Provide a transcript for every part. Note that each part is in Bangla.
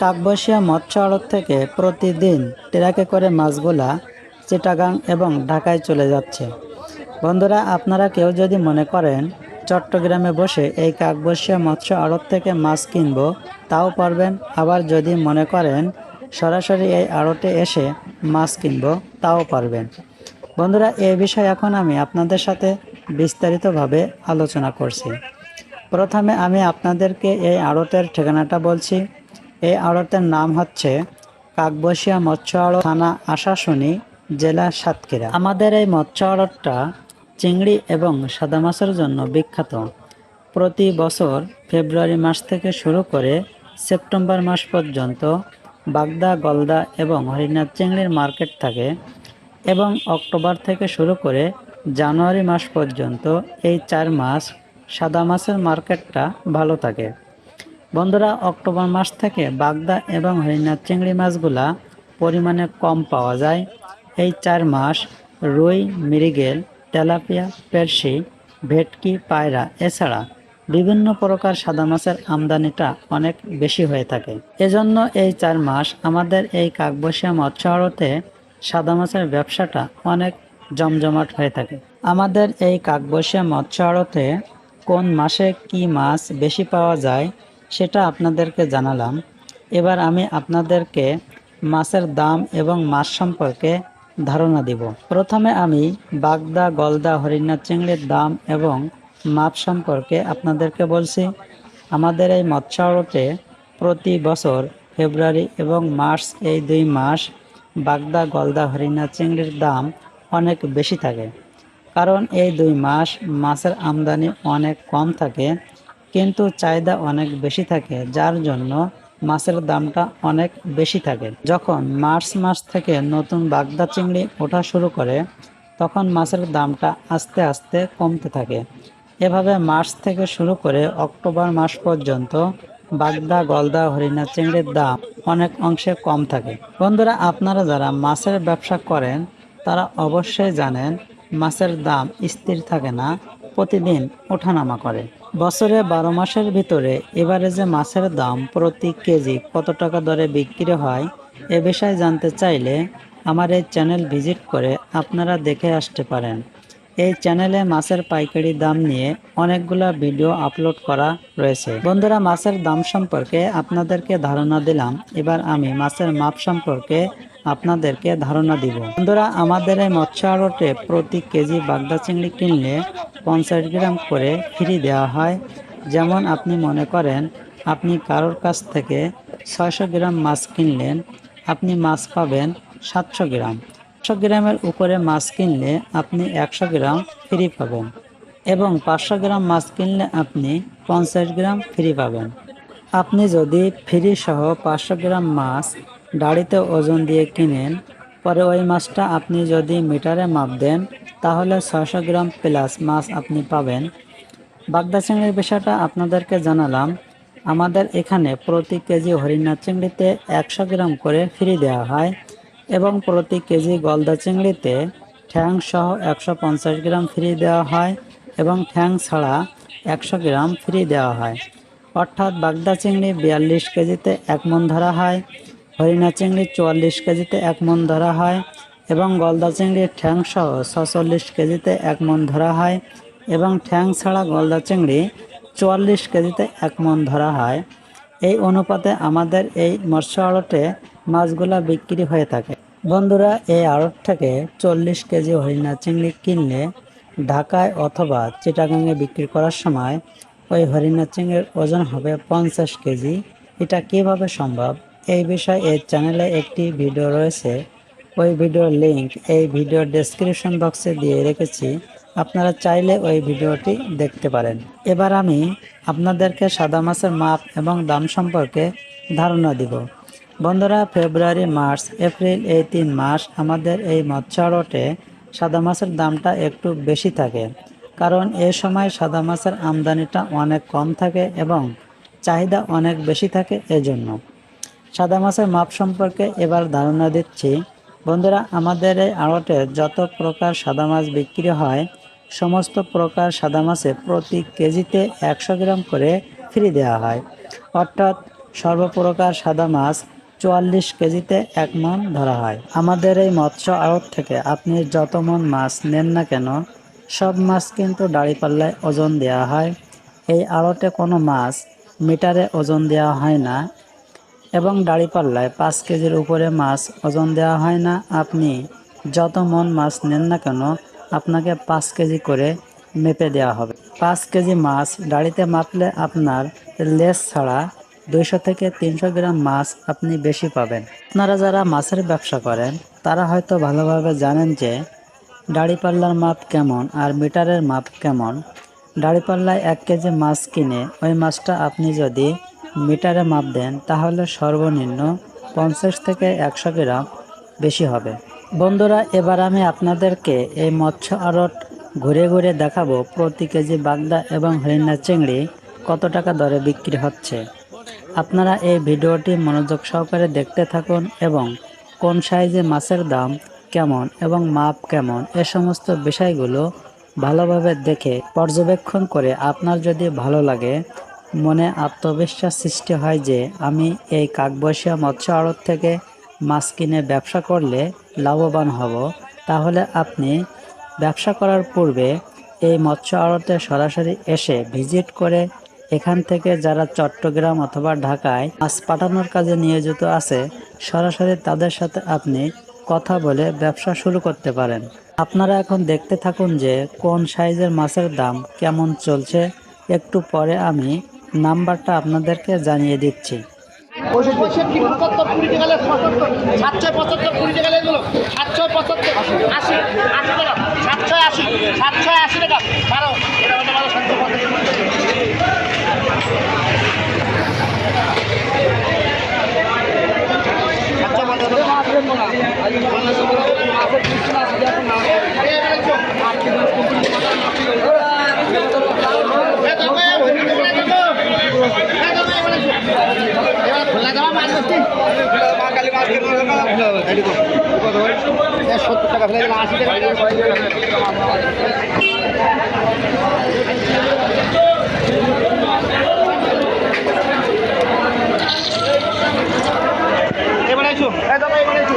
কাকবসিয়া মৎস্য আড়ত থেকে প্রতিদিন ট্রাকে করে মাছগুলা চিটাগাং এবং ঢাকায় চলে যাচ্ছে। বন্ধুরা, আপনারা কেউ যদি মনে করেন চট্টগ্রামে বসে এই কাকবসিয়া মৎস্য আড়ত থেকে মাছ কিনব, তাও পারবেন। আবার যদি মনে করেন সরাসরি এই আড়তে এসে মাছ কিনব, তাও পারবেন। বন্ধুরা এই বিষয়ে এখন আমি আপনাদের সাথে বিস্তারিতভাবে আলোচনা করছি। প্রথমে আমি আপনাদেরকে এই আড়তের ঠিকানাটা বলছি। এই আড়তের নাম হচ্ছে কাকবসিয়া মৎস্য আড়ত থানা আশাশুনি, জেলা সাতক্ষীরা। আমাদের এই মৎস্য আড়তটা চিংড়ি এবং সাদা মাছের জন্য বিখ্যাত। প্রতি বছর ফেব্রুয়ারি মাস থেকে শুরু করে সেপ্টেম্বর মাস পর্যন্ত বাগদা, গলদা এবং হরিণার চিংড়ির মার্কেট থাকে এবং অক্টোবর থেকে শুরু করে জানুয়ারি মাস পর্যন্ত এই চার মাস সাদা মাছের মার্কেটটা ভালো থাকে। বন্ধুরা, অক্টোবর মাস থেকে বাগদা এবং হরিণার চিংড়ি মাছগুলা পরিমাণে কম পাওয়া যায়। এই চার মাস রুই মিরিগেল তেলাপিয়া, পেরশি, ভেটকি, পায়রা এছাড়া বিভিন্ন প্রকার সাদা মাছের আমদানিটা অনেক বেশি হয়ে থাকে। এজন্য এই চার মাস আমাদের এই কাকবসিয়া মৎস্য আড়তে সাদা মাছের ব্যবসাটা অনেক জমজমাট হয়ে থাকে। আমাদের এই কাকবসিয়া মৎস্য আড়তে কোন মাসে কি মাছ বেশি পাওয়া যায় সেটা আপনাদেরকে জানালাম। এবার আমি আপনাদেরকে মাছের দাম এবং মাছ সম্পর্কে ধারণা দিব। প্রথমে আমি বাগদা, গলদা, হরিণা, চিংড়ির দাম এবং মাপ সম্পর্কে আপনাদেরকে বলছি। আমাদের এই মৎস্য প্রতি বছর ফেব্রুয়ারি এবং মার্চ এই দুই মাস বাগদা, গলদা, হরিণা, চিংড়ির দাম অনেক বেশি থাকে। কারণ এই দুই মাস মাছের আমদানি অনেক কম থাকে। কিন্তু চাহিদা অনেক বেশি থাকে, যার জন্য মাছের দামটা অনেক বেশি থাকে। যখন মার্চ মাস থেকে নতুন বাগদা চিংড়ি ওঠা শুরু করে, তখন মাছের দামটা আস্তে আস্তে কমতে থাকে। এভাবে মার্চ থেকে শুরু করে অক্টোবর মাস পর্যন্ত বাগদা, গলদা, হরিণা চিংড়ির দাম অনেক অংশে কম থাকে। বন্ধুরা, আপনারা যারা মাছের ব্যবসা করেন, তারা অবশ্যই জানেন মাছের দাম স্থির থাকে না, প্রতিদিন ওঠানামা করে। বছরে বারো মাসের ভিতরে এবারে যে মাছের দাম প্রতি কেজি কত টাকা দরে বিক্রি হয়, এ বিষয়ে জানতে চাইলে আমার এই চ্যানেল ভিজিট করে আপনারা দেখে আসতে পারেন। এই চ্যানেলে মাছের পাইকারি দাম নিয়ে অনেকগুলা ভিডিও আপলোড করা রয়েছে। বন্ধুরা, মাছের দাম সম্পর্কে আপনাদেরকে ধারণা দিলাম। এবার আমি মাছের মাপ সম্পর্কে আপনাদেরকে ধারণা দিব। বন্ধুরা, আমাদের এই মৎস্য আড়টে প্রতি কেজি বাগদা চিংড়ি কিনলে পঞ্চাশ গ্রাম করে ফ্রি দেওয়া হয়। যেমন আপনি মনে করেন, আপনি কারোর কাছ থেকে ছয়শো গ্রাম মাছ কিনলেন, আপনি মাছ পাবেন সাতশো গ্রাম। একশো গ্রামের উপরে মাছ কিনলে আপনি একশো গ্রাম ফ্রি পাবেন এবং পাঁচশো গ্রাম মাছ কিনলে আপনি পঞ্চাশ গ্রাম ফ্রি পাবেন। আপনি যদি ফ্রি সহ পাঁচশো গ্রাম মাছ গাড়িতে ওজন দিয়ে কিনেন। পরে ওই মাছটা আপনি যদি মিটারে মাপ দেন, তাহলে ছয়শো গ্রাম প্লাস মাছ আপনি পাবেন। বাগদা চিংড়ির বিষয়টা আপনাদেরকে জানালাম। আমাদের এখানে প্রতি কেজি হরিণা চিংড়িতে একশো গ্রাম করে ফ্রি দেওয়া হয় এবং প্রতি কেজি গলদা চিংড়িতে ঠ্যাং সহ একশো পঞ্চাশ গ্রাম ফ্রি দেওয়া হয় এবং ঠ্যাং ছাড়া একশো গ্রাম ফ্রি দেওয়া হয়। অর্থাৎ বাগদা চিংড়ি বিয়াল্লিশ কেজিতে এক মন ধরা হয়। হরিণা চিংড়ি চুয়াল্লিশ কেজিতে এক মন ধরা হয় এবং গলদা চিংড়ির ঠ্যাং সহ ছচল্লিশ কেজিতে এক মন ধরা হয় এবং ঠ্যাং ছাড়া গলদা চিংড়ি চুয়াল্লিশ কেজিতে এক মন ধরা হয়। এই অনুপাতে আমাদের এই মৎস্য আড়তে মাছগুলা বিক্রি হয়ে থাকে। বন্ধুরা, এই আড়ত থেকে চল্লিশ কেজি হরিণা চিংড়ি কিনলে ঢাকায় অথবা চিটাগাঙে বিক্রি করার সময় ওই হরিণা চিংড়ির ওজন হবে পঞ্চাশ কেজি। এটা কীভাবে সম্ভব? এই বিষয়ে এই চ্যানেলে একটি ভিডিও রয়েছে। ওই ভিডিওর লিংক এই ভিডিওর ডেসক্রিপশন বক্সে দিয়ে রেখেছি। আপনারা চাইলে ওই ভিডিওটি দেখতে পারেন। এবার আমি আপনাদেরকে সাদা মাছের মাপ এবং দাম সম্পর্কে ধারণা দিব। বন্ধুরা, ফেব্রুয়ারি, মার্চ, এপ্রিল এই তিন মাস আমাদের এই মৎস্য আড়তে সাদা মাছের দামটা একটু বেশি থাকে। কারণ এ সময় সাদা মাছের আমদানিটা অনেক কম থাকে এবং চাহিদা অনেক বেশি থাকে এজন্য। সাদা মাছের মাপ সম্পর্কে এবার ধারণা দিচ্ছি। বন্ধুরা, আমাদের এই আড়তে যত প্রকার সাদা মাছ বিক্রি হয়, সমস্ত প্রকার সাদা মাছে প্রতি কেজিতে একশো গ্রাম করে ফ্রি দেওয়া হয়। অর্থাৎ সর্বপ্রকার সাদা মাছ চুয়াল্লিশ কেজিতে এক মন ধরা হয়। আমাদের এই মৎস্য আড়ত থেকে আপনি যত মন মাছ নেন না কেন, সব মাছ কিন্তু দাঁড়িপাল্লায় ওজন দেওয়া হয়। এই আড়তে কোনো মাছ মিটারে ওজন দেওয়া হয় না। এবং দাঁড়িপাল্লায় পাঁচ কেজির উপরে মাছ ওজন দেওয়া হয় না। আপনি যত মন মাছ নেন না কেন, আপনাকে পাঁচ কেজি করে মেপে দেওয়া হবে। পাঁচ কেজি মাছ দাড়িতে মাপলে আপনার লেস ছাড়া দুইশো থেকে তিনশো গ্রাম মাছ আপনি বেশি পাবেন। আপনারা যারা মাছের ব্যবসা করেন, তারা হয়তো ভালোভাবে জানেন যে দাড়িপাল্লার মাপ কেমন আর মিটারের মাপ কেমন। দাড়িপাল্লায় এক কেজি মাছ কিনে ওই মাছটা আপনি যদি মিটারে মাপ দেন, তাহলে সর্বনিম্ন পঞ্চাশ থেকে একশো গ্রাম বেশি হবে। বন্ধুরা, এবার আমি আপনাদেরকে এই মৎস্য আড়ট ঘুরে ঘুরে দেখাবো প্রতি কেজি বাগদা এবং হরিণা চিংড়ি কত টাকা দরে বিক্রি হচ্ছে। আপনারা এই ভিডিওটি মনোযোগ সহকারে দেখতে থাকুন এবং কোন সাইজে মাছের দাম কেমন এবং মাপ কেমন এ সমস্ত বিষয়গুলো ভালোভাবে দেখে পর্যবেক্ষণ করে আপনার যদি ভালো লাগে মনে আত্মবিশ্বাস সৃষ্টি হয় যে আমি এই কাকবসিয়া মৎস্য আড়ত থেকে মাছ কিনে ব্যবসা করলে লাভবান হব। তাহলে আপনি ব্যবসা করার পূর্বে এই মৎস্য আড়তে সরাসরি এসে ভিজিট করে এখান থেকে যারা চট্টগ্রাম অথবা ঢাকায় মাছ পাঠানোর কাজে নিয়োজিত আছে, সরাসরি তাদের সাথে আপনি কথা বলে ব্যবসা শুরু করতে পারেন। আপনারা এখন দেখতে থাকুন যে কোন সাইজের মাছের দাম কেমন চলছে। একটু পরে আমি নাম্বারটা আপনাদেরকে জানিয়ে দিচ্ছি সাতশো আশি টাকা বারো এটা হতে পারো সাতশো পঁচাত্তর সাতশো সত্তর টাকা ফেলে গেলাম আশি টাকা এবারে এসো এই দাদা এবারে এসো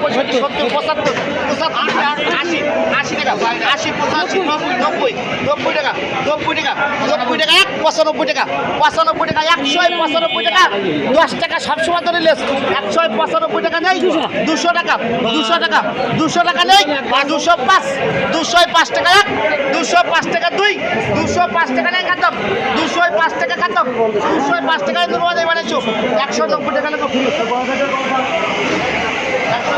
পঁয়ষট্টি সত্তর পঁচাত্তর পঁচাত্তর আশি আশি টাকা আশি পঁচাশি নব্বই নব্বই নব্বই টাকা নব্বই টাকা নব্বই টাকা এক পঁচানব্বই টাকা পঁচানব্বই টাকা একশো পঁচানব্বই টাকা দশ টাকা সবসময় ধরে লেস একশো পঁচানব্বই টাকা নেই দুশো টাকা দুশো টাকা দুশো টাকা নেই আর দুশো পাঁচ দুশো পাঁচ টাকা এক দুশো পাঁচ টাকা দুই দুশো পাঁচ টাকা নেই খাতম দুশো পাঁচ টাকা খাতম দুশো পাঁচ টাকায় দেবো এবারে চোখ একশো নব্বই টাকা একশো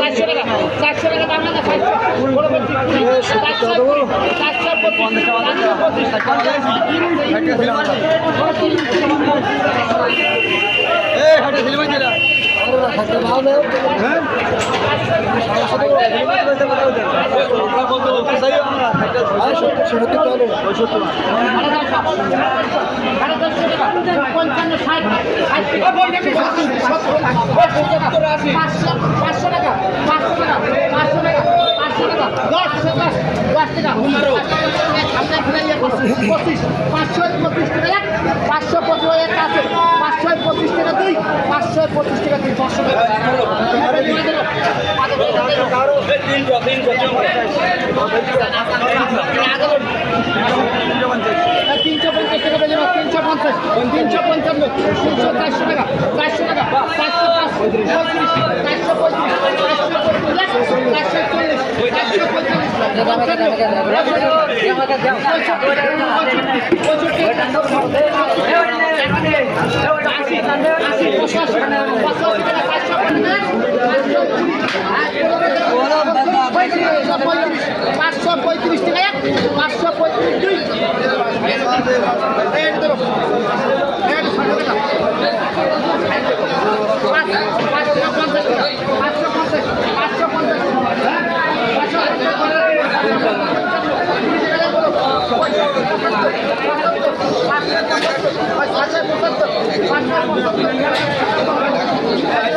চারশো টাকা চারশো টাকা দাম না চারশো পঞ্চান্ন ষাট ষাট টাকা পাঁচশো টাকা পঁচিশ পাঁচশো পঁচিশ টাকা পাঁচশো পঁচিশ টাকা আছে পাঁচশো পঁচিশ টাকা দুই পাঁচশো পঁচিশ টাকা দুই পাঁচশো তিনশো পঞ্চাশ টাকা বেজে তিনশো পঞ্চাশ তিনশো পঞ্চান্ন তিনশো চারশো টাকা চারশো টাকা চারশো পঁয়ত্রিশ চারশো পঁয়ত্রিশ চারশো পঁয়ত্রিশ চারশো চল্লিশ চারশো পাঁচশো পঁয়ত্রিশ টাকা এক পাঁচশো পঁয়ত্রিশ দুই টাকা। পাঁচ- পাঁচশো পঞ্চাশ টাকা। পাঁচশো পঞ্চাশ, পাঁচশো পঞ্চাশ। হ্যাঁ?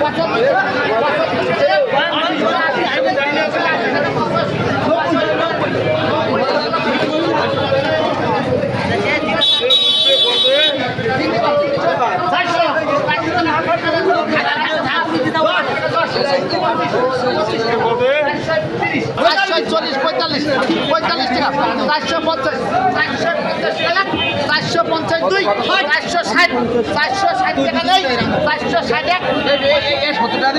পাঁচশো পঁয়তাল্লিশ টাকা, চারশো পঞ্চাশ চারশো পঞ্চাশ টাকা, চারশো পঞ্চাশ দুই, চারশো ষাট চারশো ষাট টাকা নেই, চারশো ষাট এক। সত্তর টাকা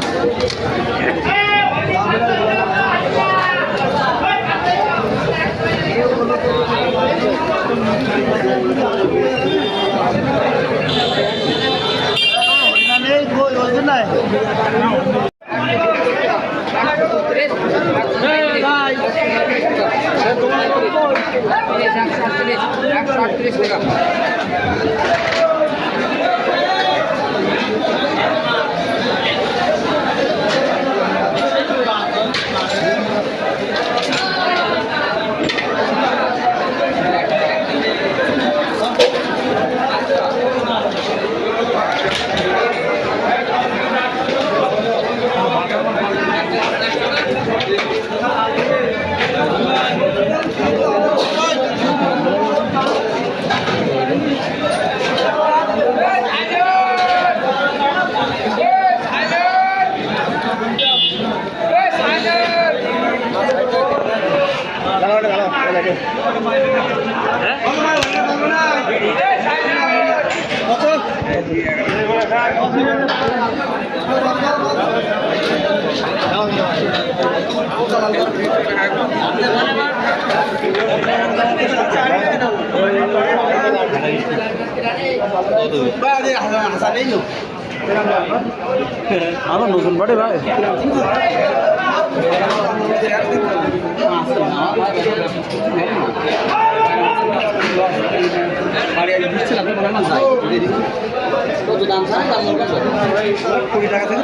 আমার নতুন বাড়ি ভাই। কুড়ি টাকা থেকে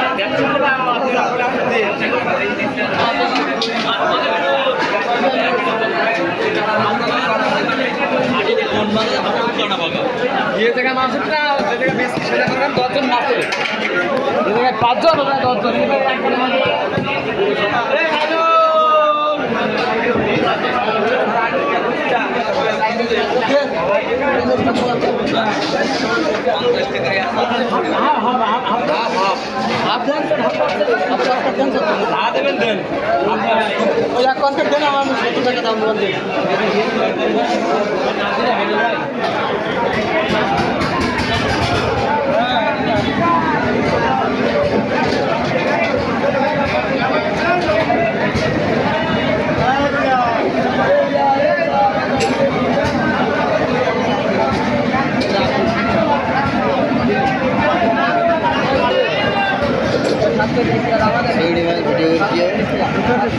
যে জায়গায় না যে জায়গায় বিশ দশজন মাসুদ যে জায়গায় পাঁচজন ওখানে দশজন। ওই এক কনসেপ্ট দেন আমার সত্তর টাকা দাম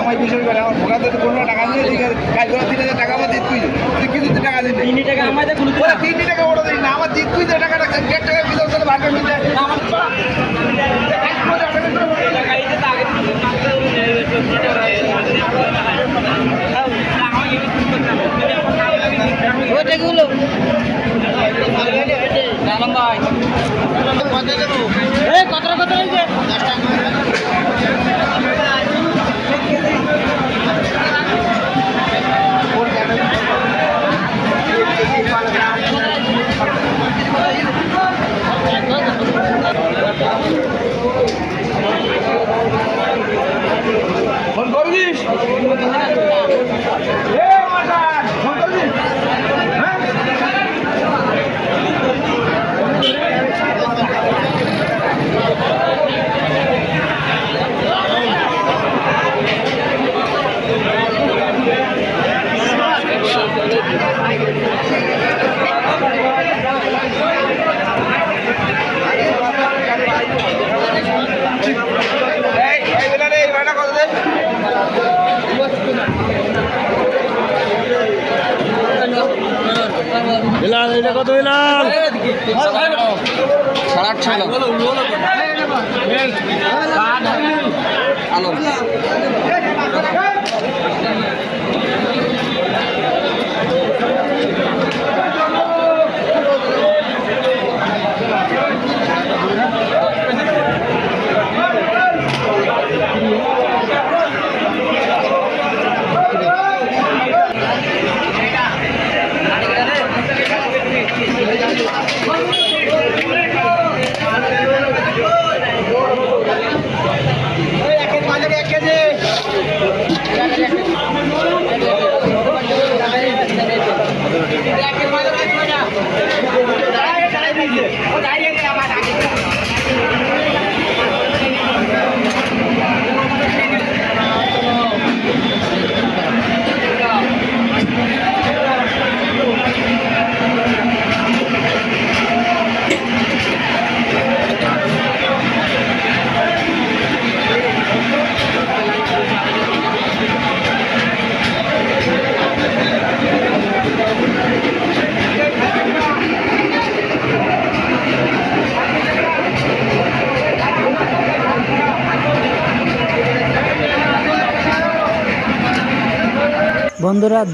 আমার বিষয় করে আমার ভোগাতে তো কোনো টাকা নিয়ে কাজ করে তিন হাজার টাকা আমার দিত তুই কিন্তু টাকা দিবি তিন টাকা কোনো তিন টাকা ওটা না আমার দিত তুই যে টাকাটা দেড় টাকা ভাগ করে ফোন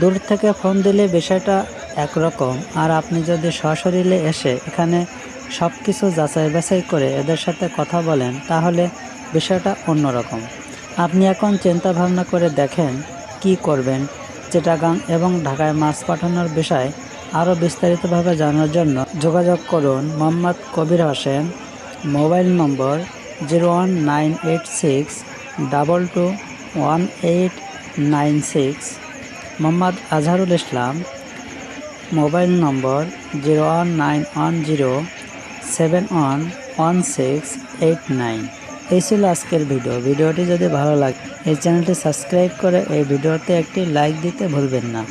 দূর থেকে ফোন দিলে বিষয়টা একরকম। আর আপনি যদি সশরীরে এসে এখানে সব কিছু যাচাই বাছাই করে এদের সাথে কথা বলেন, তাহলে বিষয়টা অন্যরকম। আপনি এখন চিন্তা ভাবনা করে দেখেন কি করবেন। চিটাগাং এবং ঢাকায় মাছ পাঠানোর বিষয়ে আরও বিস্তারিতভাবে জানার জন্য যোগাযোগ করুন Mohammad Kabir Hossain, mobile number zero one nine eight six, double two one eight nine six. Mohammad Azharul Islam, mobile number zero one nine one zero seven one one six eight nine. এই ছিল আজকের ভিডিও। ভিডিওটি যদি ভালো লাগে, এই চ্যানেলটি সাবস্ক্রাইব করে এই ভিডিওতে একটি লাইক দিতে ভুলবেন না।